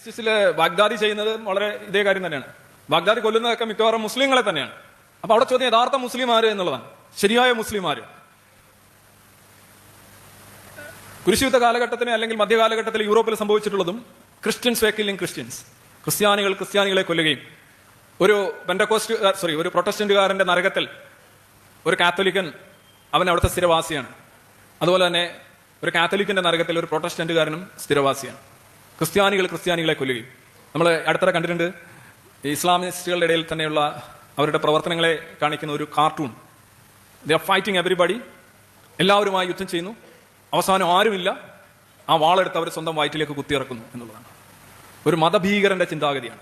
ഐസിസിൽ Baghdadi ചെയ്യുന്നത് വളരെ ഇതേ കാര്യം തന്നെയാണ്. ബാഗ്ദാദി കൊല്ലുന്നതൊക്കെ മിക്കവാറും മുസ്ലിങ്ങളെ തന്നെയാണ്. അപ്പൊ അവിടെ ചോദ്യം യഥാർത്ഥ മുസ്ലിംമാര് എന്നുള്ളതാണ്. ശരിയായ മുസ്ലിംമാര്. കുരിശുയുദ്ധ കാലഘട്ടത്തിന് അല്ലെങ്കിൽ മധ്യകാലഘട്ടത്തിൽ യൂറോപ്പിൽ സംഭവിച്ചിട്ടുള്ളതും ക്രിസ്ത്യൻസ് വേക്കില്ലിംഗ് ക്രിസ്ത്യൻസ്. ക്രിസ്ത്യാനികൾ ക്രിസ്ത്യാനികളെ കൊല്ലുകയും ഒരു പെൻഡക്കോസ്റ്റ് സോറി ഒരു പ്രൊട്ടസ്റ്റന്റുകാരന്റെ നരകത്തിൽ ഒരു കാത്തലിക്കൻ അവൻ അവിടുത്തെ സ്ഥിരവാസിയാണ്. അതുപോലെ തന്നെ ഒരു കാത്തലിക്കിന്റെ നരകത്തിൽ ഒരു പ്രൊട്ടസ്റ്റന്റുകാരനും സ്ഥിരവാസിയാണ്. ക്രിസ്ത്യാനികൾ ക്രിസ്ത്യാനികളെ കൊല്ലുകയും. നമ്മൾ അടുത്തിടെ കണ്ടിട്ടുണ്ട് ഇസ്ലാമിസ്റ്റുകളുടെ ഇടയിൽ തന്നെയുള്ള അവരുടെ പ്രവർത്തനങ്ങളെ കാണിക്കുന്ന ഒരു cartoon. They are fighting everybody എല്ലാവരുമായി യുദ്ധം ചെയ്യുന്നു. അവസാനം ആരുമില്ല. ആ വാളെടുത്ത് അവർ സ്വന്തം വയറ്റിലേക്ക് കുത്തിയിറക്കുന്നു എന്നുള്ളതാണ്. ഒരു മതഭീകരന്റെ ചിന്താഗതിയാണ്.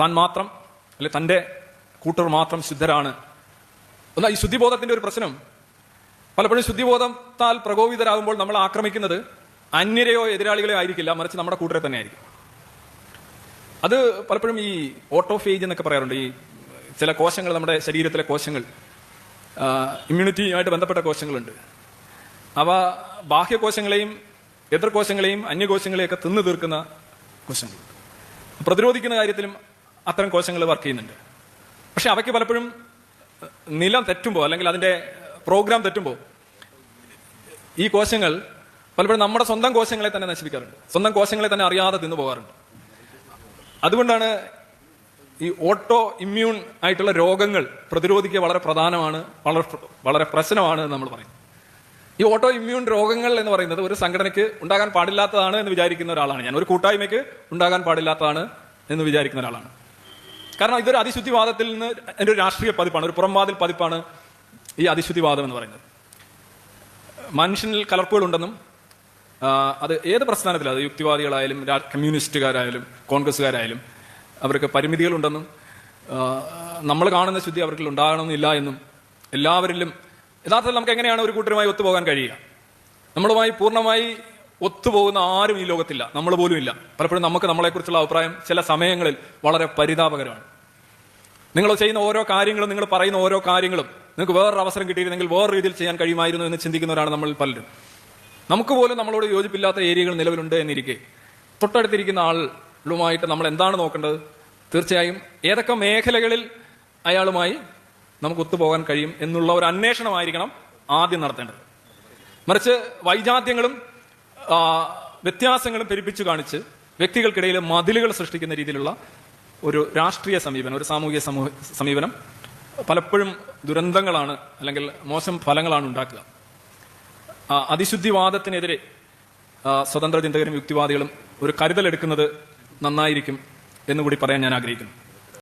താൻ മാത്രം അല്ലെ തന്റെ കൂട്ടർ മാത്രം ശുദ്ധരാണ്. എന്നാൽ ഈ ശുദ്ധിബോധത്തിന്റെ ഒരു പ്രശ്നം പലപ്പോഴും ശുദ്ധിബോധത്താൽ പ്രകോപിതരാകുമ്പോൾ നമ്മൾ ആക്രമിക്കുന്നത് അന്യരെയോ എതിരാളികളെയോ ആയിരിക്കില്ല മറിച്ച് നമ്മുടെ കൂട്ടരെ തന്നെ ആയിരിക്കും. അത് പലപ്പോഴും ഈ ഓട്ടോഫേജ് എന്നൊക്കെ പറയാറുണ്ട്. ഈ ചില കോശങ്ങൾ നമ്മുടെ ശരീരത്തിലെ കോശങ്ങൾ ഇമ്മ്യൂണിറ്റിയുമായിട്ട് ബന്ധപ്പെട്ട കോശങ്ങളുണ്ട്. അവ ബാഹ്യകോശങ്ങളെയും എതിർകോശങ്ങളെയും അന്യകോശങ്ങളെയൊക്കെ തിന്നു തീർക്കുന്ന കോശങ്ങൾ. പ്രതിരോധിക്കുന്ന കാര്യത്തിലും അത്തരം കോശങ്ങൾ വർക്ക് ചെയ്യുന്നുണ്ട്. പക്ഷെ അവയ്ക്ക് പലപ്പോഴും നിലം തെറ്റുമ്പോൾ അല്ലെങ്കിൽ അതിന്റെ പ്രോഗ്രാം തെറ്റുമ്പോൾ ഈ കോശങ്ങൾ പലപ്പോഴും നമ്മുടെ സ്വന്തം കോശങ്ങളെ തന്നെ നശിപ്പിക്കാറുണ്ട്. സ്വന്തം കോശങ്ങളെ തന്നെ അറിയാതെ തിന്നു പോകാറുണ്ട്. അതുകൊണ്ടാണ് ഈ ഓട്ടോ ഇമ്മ്യൂൺ ആയിട്ടുള്ള രോഗങ്ങൾ പ്രതിരോധിക്കുക വളരെ പ്രധാനമാണ് വളരെ വളരെ പ്രശ്നമാണ് എന്ന് നമ്മൾ പറയുന്നത് ഈ ഓട്ടോ ഇമ്മ്യൂൺ രോഗങ്ങൾ എന്ന് പറയുന്നത് ഒരു സംഘടനയ്ക്ക് ഉണ്ടാകാൻ പാടില്ലാത്തതാണ് എന്ന് വിചാരിക്കുന്ന ഒരാളാണ് ഞാൻ. ഒരു കൂട്ടായ്മയ്ക്ക് ഉണ്ടാകാൻ പാടില്ലാത്തതാണ് എന്ന് വിചാരിക്കുന്ന ഒരാളാണ്. കാരണം ഇതൊരു അതിശുദ്ധിവാദത്തിൽ നിന്ന് എന്റെ ഒരു രാഷ്ട്രീയ പതിപ്പാണ് ഒരു പുറംവാതിൽ പതിപ്പാണ് ഈ അതിശുദ്ധിവാദം എന്ന് പറയുന്നത്. മനുഷ്യനിൽ കലർപ്പുകളുണ്ടെന്നും അത് ഏത് പ്രസ്ഥാനത്തിലും? അത് യുക്തിവാദികളായാലും കമ്മ്യൂണിസ്റ്റുകാരായാലും കോൺഗ്രസ്സുകാരായാലും അവർക്ക് പരിമിതികളുണ്ടെന്നും നമ്മൾ കാണുന്ന ശുദ്ധി അവർക്ക് ഉണ്ടാകണമെന്നില്ല എന്നും എല്ലാവരിലും യഥാർത്ഥത്തിൽ നമുക്ക് എങ്ങനെയാണ് ഒരു കൂട്ടരുമായി ഒത്തുപോകാൻ കഴിയുക? നമ്മളുമായി പൂർണമായി ഒത്തുപോകുന്ന ആരും ഈ ലോകത്തില്ല. നമ്മൾ പോലും ഇല്ല. പലപ്പോഴും നമുക്ക് നമ്മളെക്കുറിച്ചുള്ള അഭിപ്രായം ചില സമയങ്ങളിൽ വളരെ പരിതാപകരമാണ്. നിങ്ങൾ ചെയ്യുന്ന ഓരോ കാര്യങ്ങളും നിങ്ങൾ പറയുന്ന ഓരോ കാര്യങ്ങളും നിങ്ങൾക്ക് വേറൊരു അവസരം കിട്ടിയിരുന്നെങ്കിൽ വേറെ രീതിയിൽ ചെയ്യാൻ കഴിയുമായിരുന്നു എന്ന് ചിന്തിക്കുന്നവരാണ് നമ്മൾ പലരും. നമുക്ക് പോലും നമ്മളോട് യോജിപ്പില്ലാത്ത ഏരിയകൾ നിലവിലുണ്ട് എന്നിരിക്കെ. തൊട്ടടുത്തിരിക്കുന്ന ആളുമായിട്ട് നമ്മൾ എന്താണ് നോക്കേണ്ടത്? തീർച്ചയായും ഏതൊക്കെ മേഖലകളിൽ അയാളുമായി നമുക്ക് ഒത്തുപോകാൻ കഴിയും എന്നുള്ള ഒരു അന്വേഷണമായിരിക്കണം ആദ്യം നടത്തേണ്ടത്. മറിച്ച് വൈജാത്യങ്ങളും വ്യത്യാസങ്ങളും പെരുപ്പിച്ചു കാണിച്ച് വ്യക്തികൾക്കിടയിൽ മതിലുകൾ സൃഷ്ടിക്കുന്ന രീതിയിലുള്ള ഒരു രാഷ്ട്രീയ സമീപനം ഒരു സാമൂഹിക സമൂഹ സമീപനം പലപ്പോഴും ദുരന്തങ്ങളാണ് അല്ലെങ്കിൽ മോശം ഫലങ്ങളാണ് ഉണ്ടാക്കുക. അതിശുദ്ധിവാദത്തിനെതിരെ സ്വതന്ത്ര ചിന്തകരും യുക്തിവാദികളും ഒരു കരുതലെടുക്കുന്നത് നന്നായിരിക്കും എന്നുകൂടി പറയാൻ ഞാൻ ആഗ്രഹിക്കുന്നു.